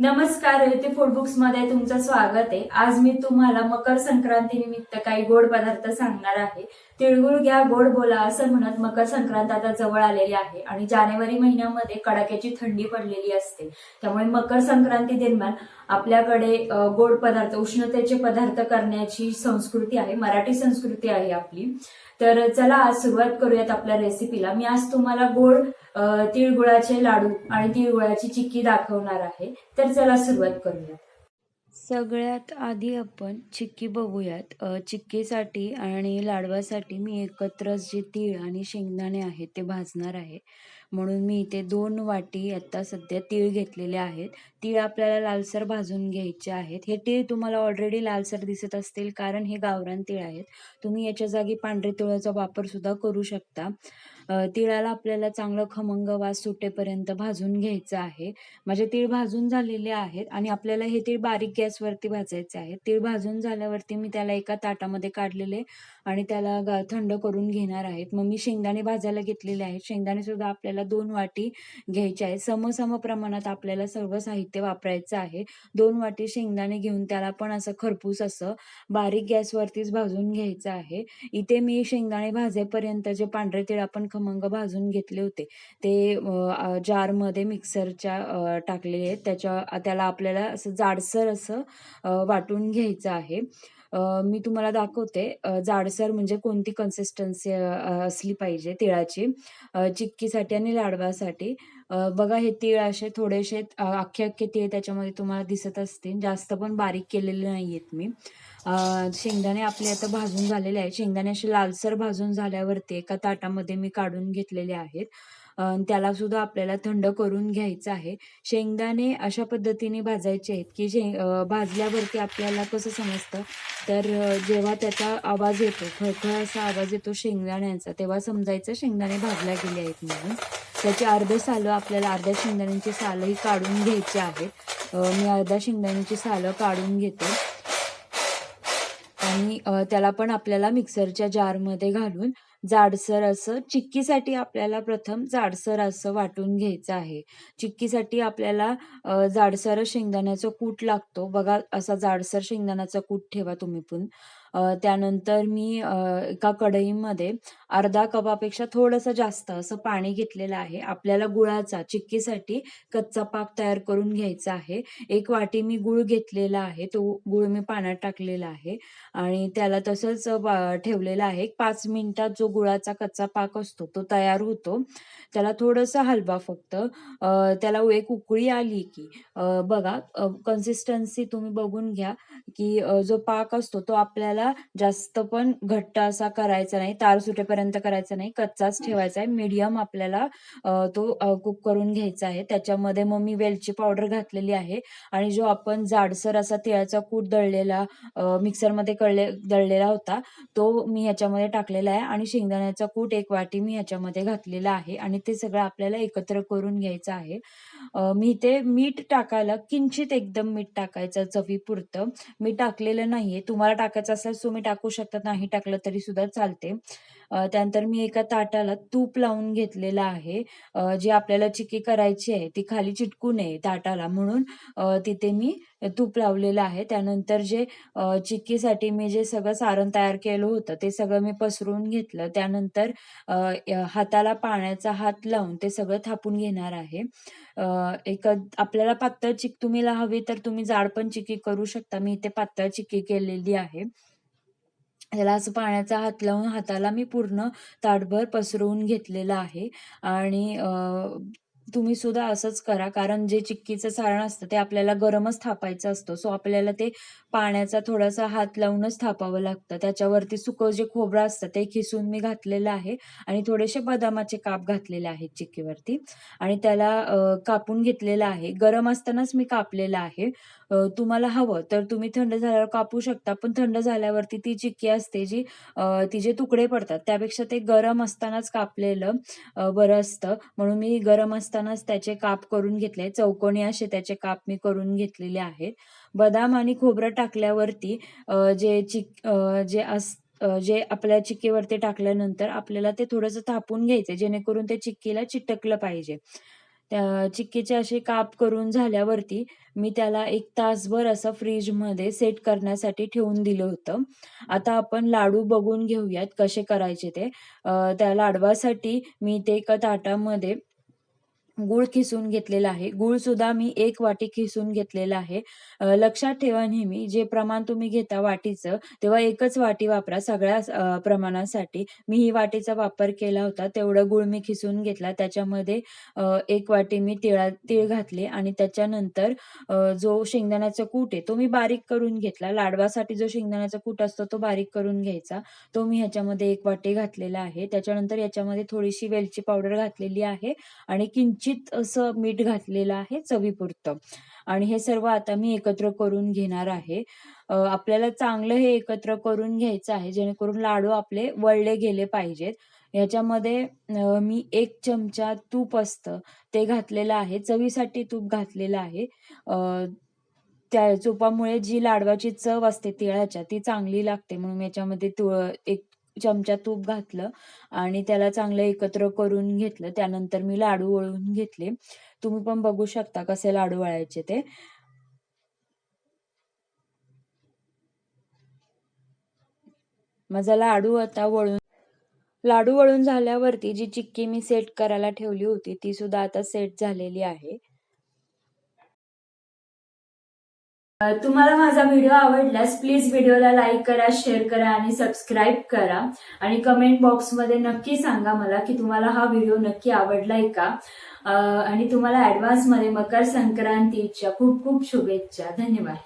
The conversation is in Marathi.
नमस्कार ते फूड बुक्समध्ये तुमचं स्वागत आहे. आज मी तुम्हाला मकर संक्रांती निमित्त काही गोड पदार्थ सांगणार आहे. तिळगुळ घ्या गोड बोला असं म्हणत मकर संक्रांत आता जवळ आलेली आहे आणि जानेवारी महिन्यामध्ये कडाक्याची थंडी पडलेली असते. त्यामुळे मकर संक्रांती दरम्यान आपल्याकडे गोड पदार्थ उष्णतेचे पदार्थ करण्याची संस्कृती आहे मराठी संस्कृती आहे आपली. तर चला आज सुरुवात करूयात आपल्या रेसिपीला मी आज तुम्हाला गोड तिळगुळाचे लाडू आणि तिळगुळाची चिक्की दाखवणार आहे. तर चला सुरुवात करूया सगळ्यात आधी आपण चिक्की बघूयात. चिक्कीसाठी आणि लाडवासाठी मी एकत्रच जे तीळ आणि शेंगदाणे आहेत ते भाजणार आहे. म्हणून मी इथे दोन वाटी आत्ता सध्या तीळ घेतलेले आहेत. तीळ आपल्याला लालसर भाजून घ्यायचे आहेत. हे तीळ तुम्हाला ऑलरेडी लालसर दिसत असतील कारण हे गावरान तीळ आहेत. तुम्ही याच्या जागी पांढरे तिळाचा वापर सुद्धा करू शकता. तिळाला आपल्याला चांगलं खमंग वास सुटेपर्यंत भाजून घ्यायचं आहे. माझे तीळ भाजून झालेले आहेत आणि आपल्याला हे तीळ बारीक गॅसवरती भाजायचे आहेत तीळ भाजून झाल्यावरती मी त्याला एका ताटामध्ये काढलेले आणि त्याला थंड करून घेणार आहेत. मग मी शेंगदाणे भाजायला घेतलेले आहेत. शेंगदाणे सुद्धा आपल्याला दोन वाटी घ्यायचे आहेत. समसम प्रमाणात आपल्याला सर्व साहित्य वापरायचं आहे. दोन वाटी शेंगदाणे घेऊन त्याला पण असं खरपूस असं बारीक गॅसवरतीच भाजून घ्यायचं आहे. इथे मी शेंगदाणे भाजेपर्यंत जे पांढरे तीळ आपण खमंग भाजून घेतले होते ते जारमध्ये मिक्सरच्या टाकलेले आहेत. त्याच्या त्याला आपल्याला असं जाडसर असं वाटून घ्यायचं आहे. अ, मी तुम्हाला दाखवते. अ, जाडसर म्हणजे कोणती कन्सिस्टन्सी असली पाहिजे तिळाची? अ, चिक्कीसाठी आणि लाडवासाठी. अ, बघा हे तीळ असे थोडेसे अ, अख्खे अख्खे तीळ त्याच्यामध्ये तुम्हाला दिसत असतील. जास्त पण बारीक केलेले नाही आहेत मी. अ, शेंगदाणे आपले आता भाजून झालेले आहेत. शेंगदाणे असे लालसर भाजून झाल्यावरती एका ताटामध्ये मी काढून घेतलेले आहेत. अ, त्याला सुद्धा आपल्याला थंड करून घ्यायचं आहे. शेंगदाणे अशा पद्धतीने भाजायचे आहेत की शे अ, भाजल्यावरती आपल्याला कसं समजतं? तर अ, जेव्हा त्याचा आवाज येतो खळखळ असा आवाज येतो शेंगदाण्याचा तेव्हा समजायचं शेंगदाणे भाजल्या गेले आहेत म्हणून. त्याची अर्धे सालं आपल्याला अर्ध्या शेंगदाण्यांची सालंही काढून घ्यायची आहेत अ, मी अर्ध्या शेंगदाण्याची सालं काढून घेते. आणि अ, त्याला पण आपल्याला मिक्सरच्या जारमध्ये घालून जाडसर असं चिक्कीसाठी आपल्याला प्रथम जाडसर असं वाटून घ्यायचं आहे. चिक्कीसाठी आपल्याला अ, जाडसर शेंगदाण्याचा कूट लागतो. बघा असा जाडसर शेंगदाण्याचा कूट ठेवा तुम्ही पण. अ, त्यानंतर मी अ, एका कढईमध्ये अर्धा कपापेक्षा थोडंसं जास्त असं पाणी घेतलेलं आहे. आपल्याला गुळाचा चिक्कीसाठी कच्चा पाक तयार करून घ्यायचा आहे. एक वाटी मी गूळ घेतलेला आहे. तो गूळ मी पाण्यात टाकलेला आहे. आणि त्याला तसंच वा- ठेवलेलं आहे. पाच मिनिटात जो गुळाचा कच्चा पाक असतो तो तयार होतो. त्याला थोडंसं हलवा फक्त. अ, त्याला एक उकळी आली की अ, बघा कन्सिस्टन्सी तुम्ही बघून घ्या की अ, जो पाक असतो तो आपल्याला जास्त पण घट्ट असा करायचा नाही तार सुटेपर्यंत करायचा नाही कच्चाच ठेवायचा आहे. मीडियम आपल्याला तो कुक करून घ्यायचा आहे. त्याच्यामध्ये मग मी वेलची पावडर घातलेली आहे आणि जो आपण जाडसर असा तिळाचा कूट दळलेला मिक्सरमध्ये कळले दळलेला होता तो मी ह्याच्यामध्ये टाकलेला आहे आणि शेंगदाण्याचा कूट एक वाटी मी ह्याच्यामध्ये घातलेला आहे आणि ते सगळं आपल्याला एकत्र करून घ्यायचं आहे. मी ते मीठ टाकायला किंचित एकदम मीठ टाकायचं चवीपुरतं. मी टाकलेलं नाहीये. तुम्हाला टाकायचं असेल तुम्ही टाकू शकता नाही टाकलं तरी सुद्धा चालते. त्यानंतर मी एका ताटाला तूप लावून घेतलेलं आहे. जी आपल्याला चिक्की करायची आहे ती खाली चिटकू नये ताटाला. म्हणून तिथे मी तूप लावलेलं आहे. त्यानंतर जे चिक्कीसाठी मी जे सगळं सारण तयार केलं होतं ते सगळं मी पसरून घेतलं. त्यानंतर हाताला पाण्याचा हात लावून ते सगळं थापून घेणार आहे. एक आपल्याला पातळ चिक तुम्हीला हवी तर तुम्ही जाड पण चिक्की करू शकता. मी इथे पातळ चिक्की केलेली आहे. त्याला असं पाण्याचा हात लावून हाताला मी पूर्ण ताटभर पसरवून घेतलेलं आहे. आणि तुम्ही सुद्धा असंच करा. कारण जे चिक्कीचं सारण असतं ते आपल्याला गरमच थापायचं असतं. सो आपल्याला ते पाण्याचा थोडासा हात लावूनच थापावं लागतं. त्याच्यावरती सुकं जे खोबरं असतं ते खिसून मी घातलेलं आहे. आणि थोडेसे बदामाचे काप घातलेले आहेत चिक्कीवरती. आणि त्याला कापून घेतलेलं आहे. गरम असतानाच मी कापलेलं आहे. तुम्हाला हवं तर तुम्ही थंड झाल्यावर कापू शकता. पण थंड झाल्यावरती ती चिक्की असते जी तिचे तुकडे पडतात त्यापेक्षा ते गरम असतानाच कापलेलं बरं असतं. म्हणून मी गरम असतानाच त्याचे काप करून घेतले. चौकोनी असे त्याचे काप मी करून घेतलेले आहेत. बदाम आणि खोबरं टाकल्यावरती जे चिक जे अस जे आपल्या चिक्कीवरती टाकल्यानंतर आपल्याला ते थोडंसं थापून घ्यायचं जेणेकरून ते चिक्कीला चिटकलं पाहिजे. त्या चिक्कीचे असे काप करून झाल्यावरती मी त्याला एक तासभर असं फ्रीजमध्ये सेट करण्यासाठी ठेवून दिलं होतं. आता आपण लाडू बघून घेऊयात कसे करायचे ते. त्या लाडवासाठी मी ते एका ताटामध्ये गूळ खिसून घेतलेला आहे. गूळ सुद्धा मी एक वाटी खिसून घेतलेला आहे. लक्षात ठेवा नेहमी जे प्रमाण तुम्ही घेता वाटीचं तेव्हा एकच वाटी वापरा सगळ्या प्रमाणासाठी. मी ही वाटीचा वापर केला होता तेवढं गूळ मी खिसून घेतला. त्याच्यामध्ये एक वाटी मी तिळा तीळ घातले आणि त्याच्यानंतर जो शेंगदाण्याचा कूट आहे तो मी बारीक करून घेतला. लाडवासाठी जो शेंगदाण्याचा कूट असतो तो बारीक करून घ्यायचा. तो मी ह्याच्यामध्ये एक वाटी घातलेला आहे. त्याच्यानंतर याच्यामध्ये थोडीशी वेलची पावडर घातलेली आहे आणि किंचित असं मीठ घातलेलं आहे चवीपुरतं. आणि हे सर्व आता मी एकत्र करून घेणार आहे. आपल्याला चांगलं हे एकत्र करून घ्यायचं आहे जेणेकरून लाडू आपले वळले गेले पाहिजेत. याच्यामध्ये मी एक चमचा तूप असतं ते घातलेलं आहे. चवीसाठी तूप घातलेलं आहे. त्या तुपामुळे जी लाडवाची चव असते तिळाच्या ती चांगली लागते. म्हणून याच्यामध्ये तुळ एक चमचा तूप घातलं आणि त्याला चांगलं एकत्र करून घेतलं. त्यानंतर मी लाडू वळून घेतले. तुम्ही पण बघू शकता कसे लाडू वळायचे ते. माझा लाडू आता वळून लाडू वळून झाल्यावरती जी चिक्की मी सेट करायला ठेवली होती ती सुद्धा आता सेट झालेली आहे. तुम्हाला माझा व्हिडिओ आवडल्यास प्लीज व्हिडिओला लाईक करा शेअर करा आणि सबस्क्राईब करा. आणि कमेंट बॉक्समध्ये नक्की सांगा मला की तुम्हाला हा व्हिडिओ नक्की आवडलाय का? आणि तुम्हाला ऍडव्हान्समध्ये मकर संक्रांतीच्या खूप खूप शुभेच्छा. धन्यवाद.